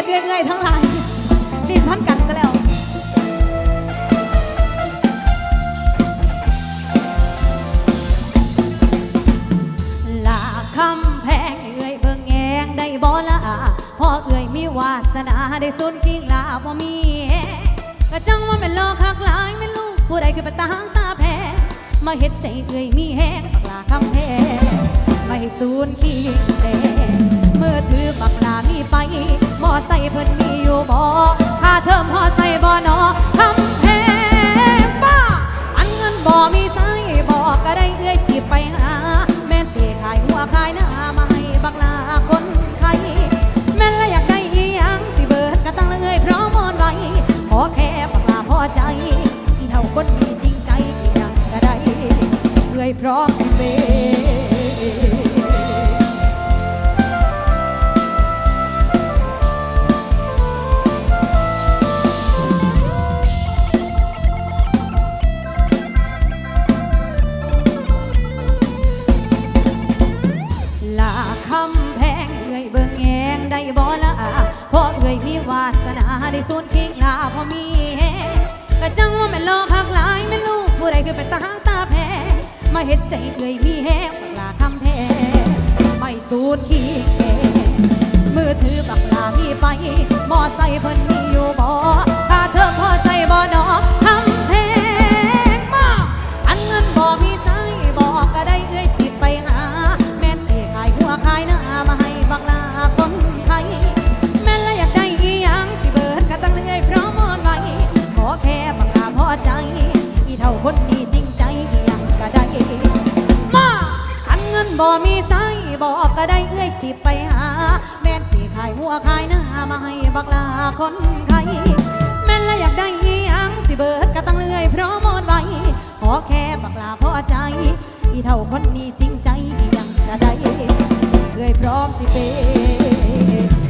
ษเรื่อยๆทั้งหลายลิ้นพันกันซะแล้วลาคำแพงเอ่ยเบิ่งแงงได้บ่ละพ่อเอ่ยมีวาสนาได้สุนกิ่งลาพ่อมีแฮงก็จังว่าแม่นโลกคักหลายแม่นลูกผู้ใดคือเป็นตาหางตาแพ้มาเฮ็ดใจเอ่ยมีแฮงบักลาคำแพงไม่สูนกิ่งแดงเมื่อถือบักลามีไป มอไซค์เพิ่นมีอยู่บ่ค่าเทอมพอใส่บ่นอคำแพงป้าอันเงินบ่มีไสบอกก็ได้เอื้อยสิไปหา แม่นสิขายหัวขายหน้ามาให้บักลาคนไทยแม่ละอยากได้อีหยังสิเบิดก็ตั้งละเอ้ยพร้อมมอนไว้ขอแค่บักลาพอใจที่เท่าคนมีจริงใจที่ยังก็ได้เอื้อยพร้อมสิเบ ลูกผู้ใดคือเป็นตาหางตาแพ้ มาเห็ดใจเอ่ยมีแฮงบักลาคำแพ้ไม่สูนคิงแกมือถือบักลามีไปมอไซค์เพิ่นมีอยู่บ่ถ้าเธอพอใส่บ่นอ บ่มีไสบอกก็ได้เอื้อยสิไปหา แม่นสิขายหัวขายหน้ามาให้บักลาคนไทยแม่นละอยากได้อีหยังสิเบิดก็ตั้งเลื่อยเพราะหมอนไว้ขอแค่บักลาพอใจ อีเท่าคนนี้จริงใจอีหยังจะได้เลื่อยพร้อมสิเป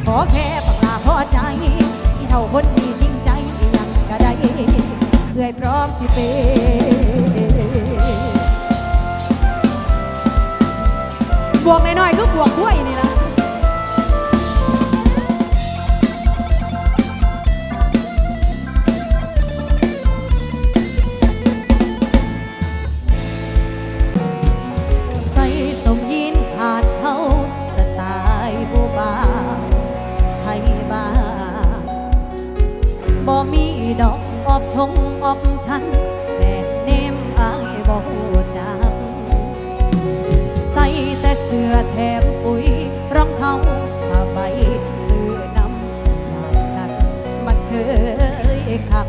ขอแค่บักลาพอใจ อีเท่าคนนี้จริงใจอีหยังก็ได้เลื่อยพร้อมสิเป บวกหน่อยๆก็บวกด้วยนี่นะใส่สมยินขาดเขาสไตล์ผู้บ่าไทยบ้าบ่มีดอกออบชงออบชันแม่เนมอายบ่ฮู้ สื้อแถมปุ๋ยรองเท้าผ้าใบซื้อนำหลายนักมันเชยขับ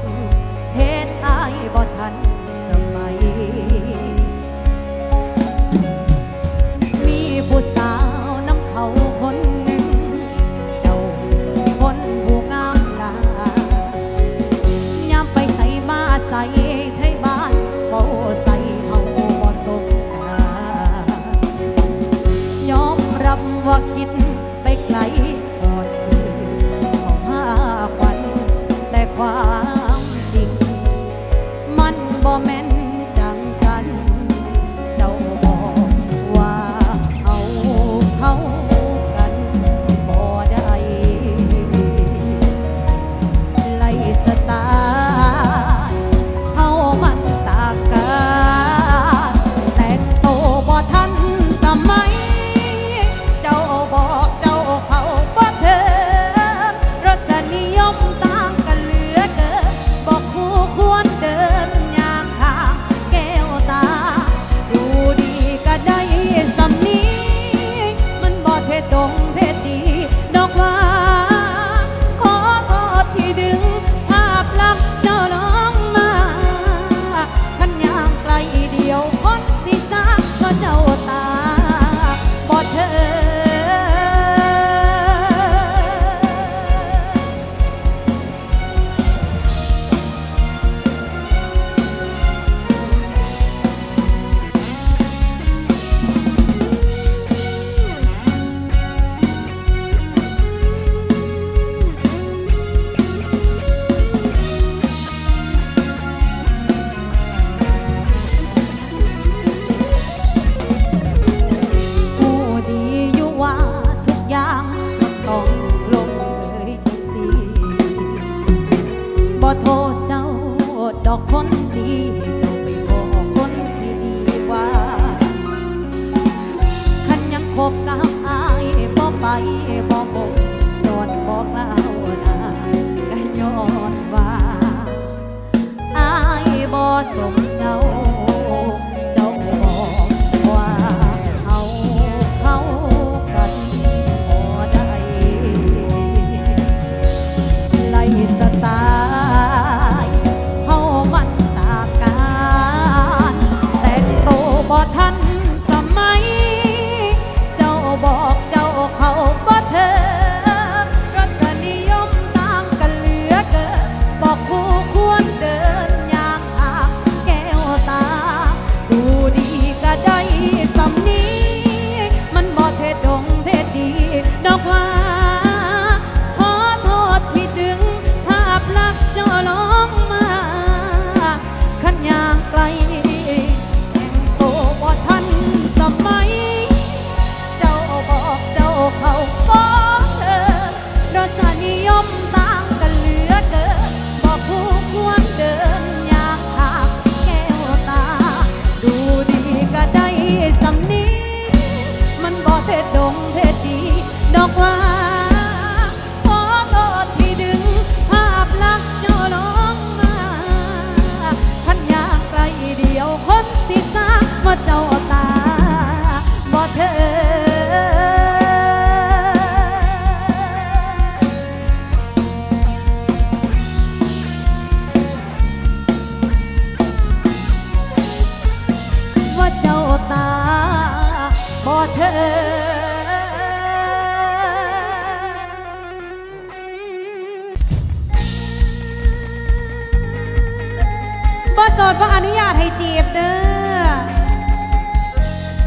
ว่าโสดว่าอนุญาตให้จีบเด้อ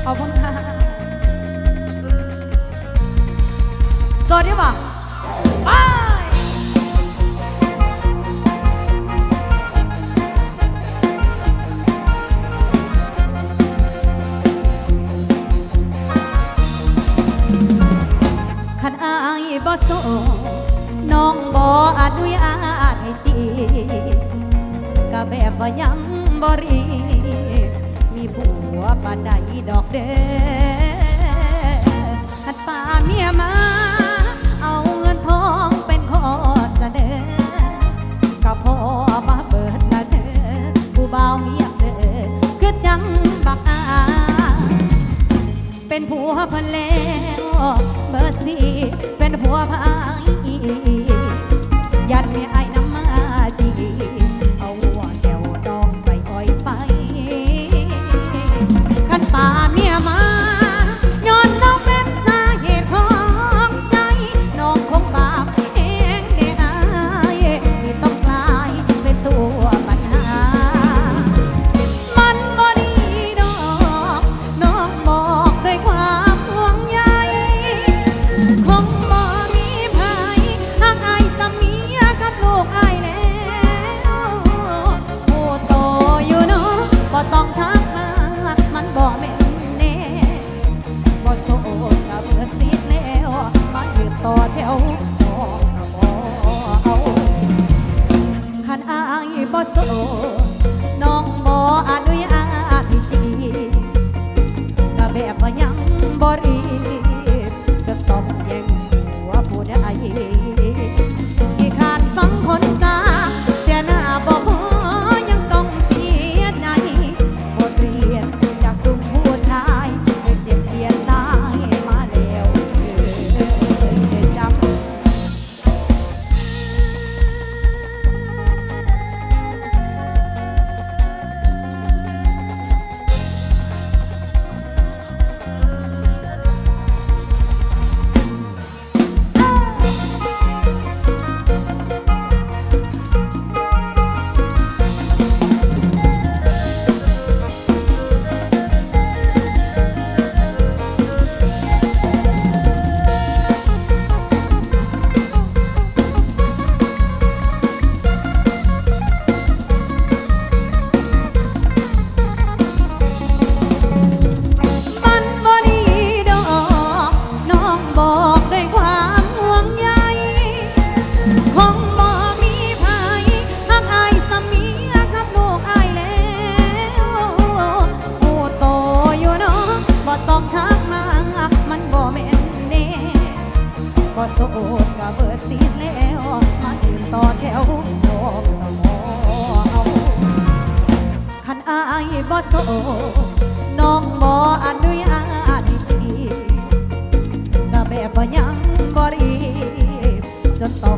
ขอบคุณค่ะโสดได้ปะไปขันอายบ่โสน้องบ่อนุญาตให้จีบ แบบว่ายังบรี มีผัวปันใดดอกเด้อัดป่าเมียมา เอาเงินทองเป็นข้อเสนอก็พ่อมาเปิดละเดอผู้บ่าวเงียบเด้อคือจังบักอาเป็นผัวพะแล้วเบอร์สี่ sampai menyambor บ่โสน้องบ่อนุญาตสิกาแบบบ่ยังบ่รีจนต้อ